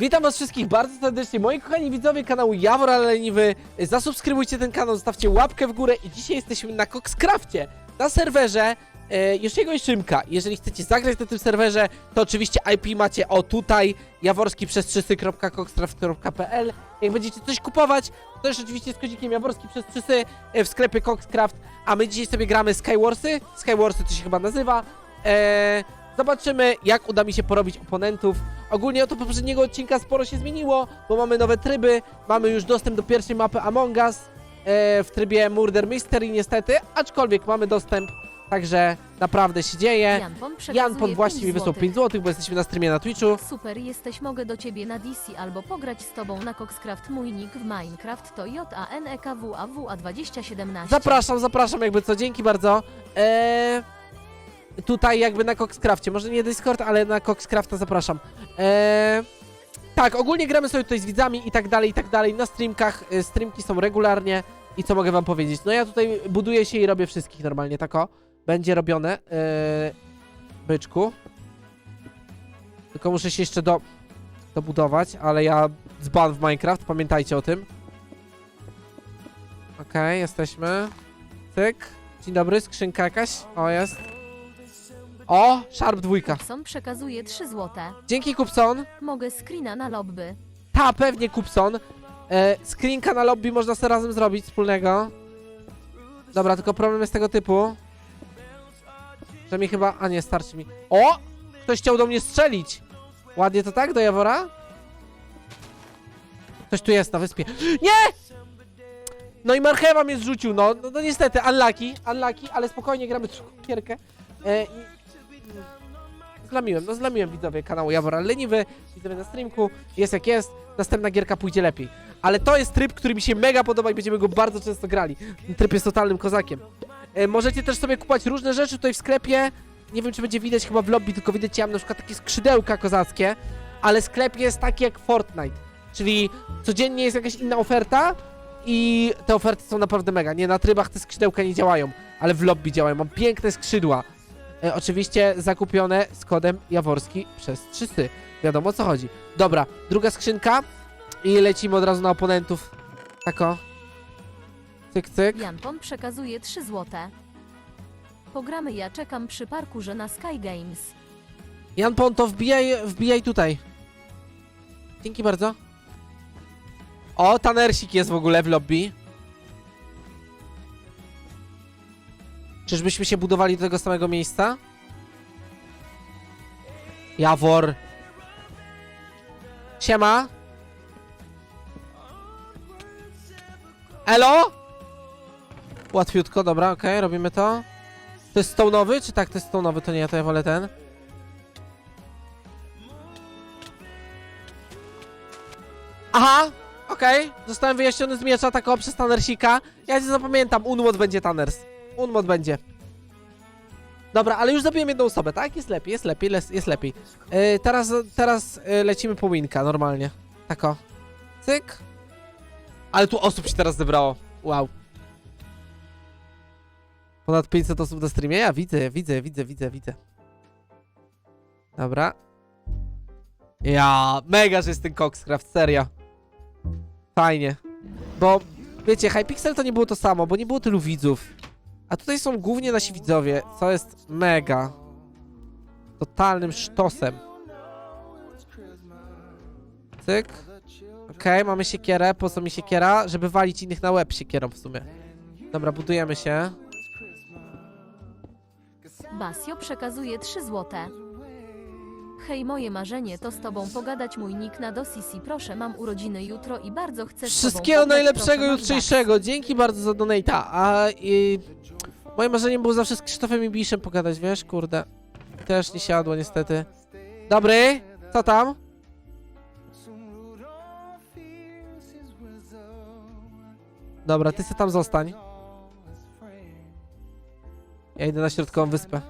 Witam was wszystkich bardzo serdecznie, moi kochani widzowie kanału Jawor Leniwy. Zasubskrybujcie ten kanał, zostawcie łapkę w górę i dzisiaj jesteśmy na Coxcrafcie, na serwerze e, Josiego i Szymka. Jeżeli chcecie zagrać na tym serwerze, to oczywiście IP macie o tutaj, jaworski przez trzysy.coxcraft.pl. Jak będziecie coś kupować, to też oczywiście z kodzikiem jaworski przez trzysy e, w sklepie Coxcraft, a my dzisiaj sobie gramy Skywarsy, Skywarsy to się chyba nazywa. E, zobaczymy, jak uda mi się porobić oponentów. Ogólnie od poprzedniego odcinka sporo się zmieniło, bo mamy nowe tryby, mamy już dostęp do pierwszej mapy Among Us e, w trybie Murder Mystery niestety, aczkolwiek mamy dostęp, także naprawdę się dzieje. Janpon przekazuje Janpon właśnie 5 mi wysłał złotych. 5 zł, bo jesteśmy na streamie na Twitchu. Super, jesteś, mogę do ciebie na DC albo pograć z tobą na Coxcraft. Mój nick w Minecraft to E JANEKWAWA2017. Zapraszam, zapraszam jakby co, dzięki bardzo. Eee, tutaj jakby na Coxcrafcie, może nie Discord, ale na Coxcrafta zapraszam. Eee, tak, ogólnie gramy sobie tutaj z widzami i tak dalej, i tak dalej, na streamkach, e, streamki są regularnie i co mogę wam powiedzieć? No ja tutaj buduję się i robię wszystkich normalnie, tak o. Będzie robione, eee, byczku. Tylko muszę się jeszcze do, dobudować, ale ja dzban w Minecraft, pamiętajcie o tym. Okej, jesteśmy. Cyk. Dzień dobry, skrzynka jakaś. O, jest. O, Sharp dwójka. Kupson przekazuje 3 złote. Dzięki, Kupson. Mogę screena na lobby. Ta, pewnie, Kupson. E, screenka na lobby można sobie razem zrobić wspólnego. Dobra, tylko problem jest tego typu. Że mi chyba... A nie, starczy mi. O! Ktoś chciał do mnie strzelić. Ładnie to tak, do Jawora? Ktoś tu jest na wyspie. Nie! No i marchewa mnie zrzucił, no. No, no niestety, unlucky, unlucky, ale spokojnie gramy drugą gierkę. E, Zlamiłem, no zlamiłem widzowie kanału Jawora Leniwy, widzowie na streamku, jest jak jest, następna gierka pójdzie lepiej. Ale to jest tryb, który mi się mega podoba i będziemy go bardzo często grali. Ten tryb jest totalnym kozakiem. E, możecie też sobie kupować różne rzeczy tutaj w sklepie, nie wiem czy będzie widać chyba w lobby, tylko widać ja mam na przykład takie skrzydełka kozackie, ale sklep jest taki jak Fortnite, czyli codziennie jest jakaś inna oferta i te oferty są naprawdę mega. Nie, na trybach te skrzydełka nie działają, ale w lobby działają. Mam piękne skrzydła. E, oczywiście zakupione z kodem Jaworski przez 300. Wiadomo o co chodzi. Dobra, druga skrzynka i lecimy od razu na oponentów. Tako. Cyk, cyk. Janpon przekazuje 3 złote. Pogramy, ja czekam przy parkurze na Sky Games. Jan Ponto, wbijaj, wbijaj tutaj. Dzięki bardzo. O, Tanersik jest w ogóle w lobby. Czyżbyśmy się budowali do tego samego miejsca? Jawor. Siema. Elo? Łatwiutko, dobra, okej, robimy to. To jest stone'owy? Czy tak, to jest stone'owy? To nie, to ja wolę ten. Aha, okej. Zostałem wyjaśniony z miecza takiego przez Tannersika. Ja cię zapamiętam, Unmod będzie Tanners. Unmod będzie. Dobra, ale już zabiłem jedną osobę, tak? Jest lepiej, jest lepiej, jest lepiej. Yy, teraz teraz yy, lecimy po winka, normalnie. Tako. Cyk. Ale tu osób się teraz zebrało. Wow. Ponad 500 osób na streamie? Ja widzę, widzę, widzę, widzę, widzę. Dobra. Ja, mega, że jest ten Coxcraft, serio. Fajnie. Bo, wiecie, Hypixel to nie było to samo, bo nie było tylu widzów. A tutaj są głównie nasi widzowie, co jest mega. Totalnym sztosem. Cyk. Okej, mamy siekierę. Po co mi siekiera? Żeby walić innych na łeb siekierą w sumie. Dobra, budujemy się. Basio przekazuje 3 złote. Hej, moje marzenie to z tobą pogadać mój nick na dosisi. Proszę, mam urodziny jutro i bardzo chcę z tobą Wszystkiego pograć. najlepszego Proszę, jutrzejszego. Dzięki bardzo za donata. A i... moje marzenie było zawsze z Krzysztofem i Biszem pogadać, wiesz? Kurde. Też nie siadło niestety. Dobry, co tam? Dobra, ty se tam zostań. Ja idę na środkową wyspę.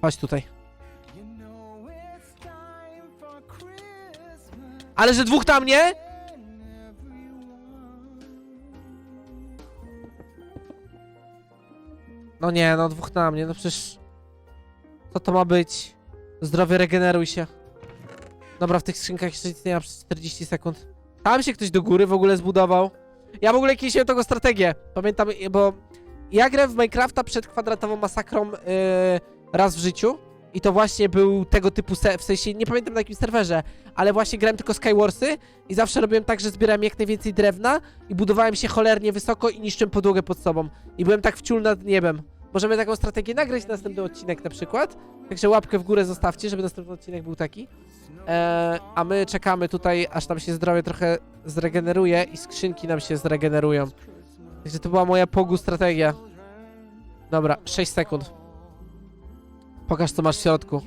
Chodź tutaj. Ale że dwóch tam, nie? No nie, no dwóch na mnie, no przecież... Co to ma być? Zdrowie, regeneruj się. Dobra, w tych skrzynkach jeszcze nic nie ma przez 40 sekund. Tam się ktoś do góry w ogóle zbudował. Ja w ogóle kiedyś miałem taką strategię. Pamiętam, bo ja grę w Minecrafta przed kwadratową masakrą yy, raz w życiu. I to właśnie był tego typu, w sensie nie pamiętam na jakim serwerze, ale właśnie grałem tylko Skywarsy i zawsze robiłem tak, że zbierałem jak najwięcej drewna i budowałem się cholernie wysoko i niszczyłem podłogę pod sobą. I byłem tak w ciul nad niebem. Możemy taką strategię nagrać na następny odcinek na przykład. Także łapkę w górę zostawcie, żeby następny odcinek był taki. Eee, a my czekamy tutaj, aż nam się zdrowie trochę zregeneruje i skrzynki nam się zregenerują. Także to była moja pogu strategia. Dobra, 6 sekund. Pokaż co masz w środku.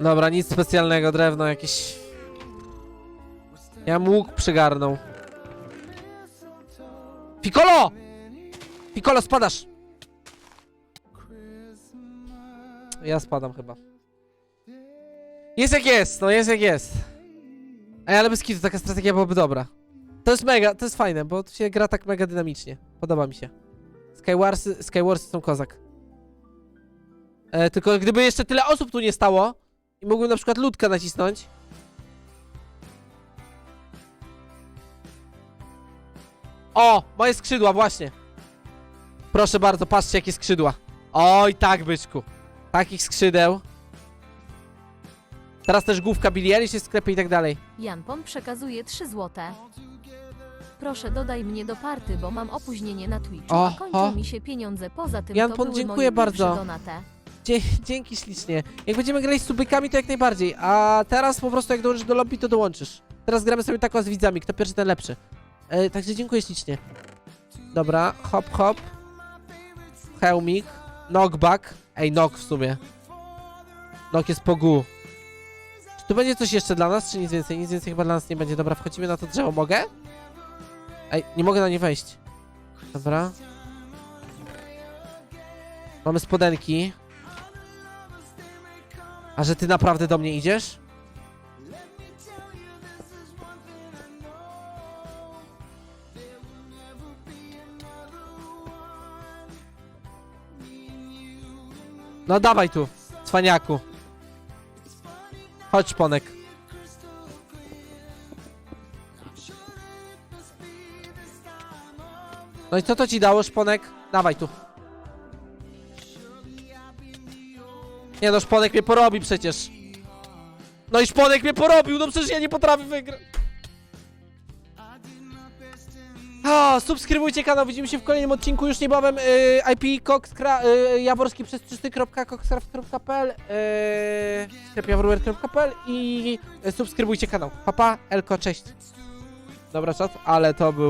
Dobra, nic specjalnego, drewno jakieś... Ja bym łuk przygarnął. Piccolo! Piccolo, spadasz! Ja spadam chyba. Jest jak jest, no jest jak jest. Ej, ale bez kitu, taka strategia byłaby dobra. To jest mega, to jest fajne, bo tu się gra tak mega dynamicznie. Podoba mi się. Skywarsy, Skywarsy są kozak. E, tylko gdyby jeszcze tyle osób tu nie stało i mógłbym na przykład ludkę nacisnąć. O, moje skrzydła, właśnie. Proszę bardzo, patrzcie jakie skrzydła. Oj, tak, byczku. Takich skrzydeł. Teraz też główka Billie Eilish w sklepie i tak dalej. Janpon przekazuje 3 złote. Proszę dodaj mnie do party, bo mam opóźnienie na Twitchu, O, a kończą o. mi się pieniądze. Poza tym Janpon, to były dziękuję moje bardzo. pierwsze. Dzie dzięki ślicznie. Jak będziemy grać z subykami, to jak najbardziej. A teraz po prostu jak dołączysz do lobby, to dołączysz. Teraz gramy sobie tako z widzami, kto pierwszy, ten lepszy. E, także dziękuję ślicznie. Dobra, hop, hop. Hełmik. Knockback. Ej, knock w sumie. Knock jest po gu. Czy tu będzie coś jeszcze dla nas, czy nic więcej? Nic więcej chyba dla nas nie będzie. Dobra, wchodzimy na to drzewo. Mogę? Ej, nie mogę na nie wejść. Dobra. Mamy spodenki. A że ty naprawdę do mnie idziesz? No dawaj tu, cwaniaku. Chodź, Ponek. No i co to ci dało, Szponek? Dawaj tu. Nie no, Szponek mnie porobi przecież. No i Szponek mnie porobił, no przecież ja nie potrafię wygrać. O, subskrybujcie kanał, widzimy się w kolejnym odcinku już niebawem. Yy, IP Coxcra, yy, jaworski przez czysty.coxcraft.pl yy, sklep jaworwer.pl i subskrybujcie kanał. Papa, Elko, cześć. Dobra, czat, ale to był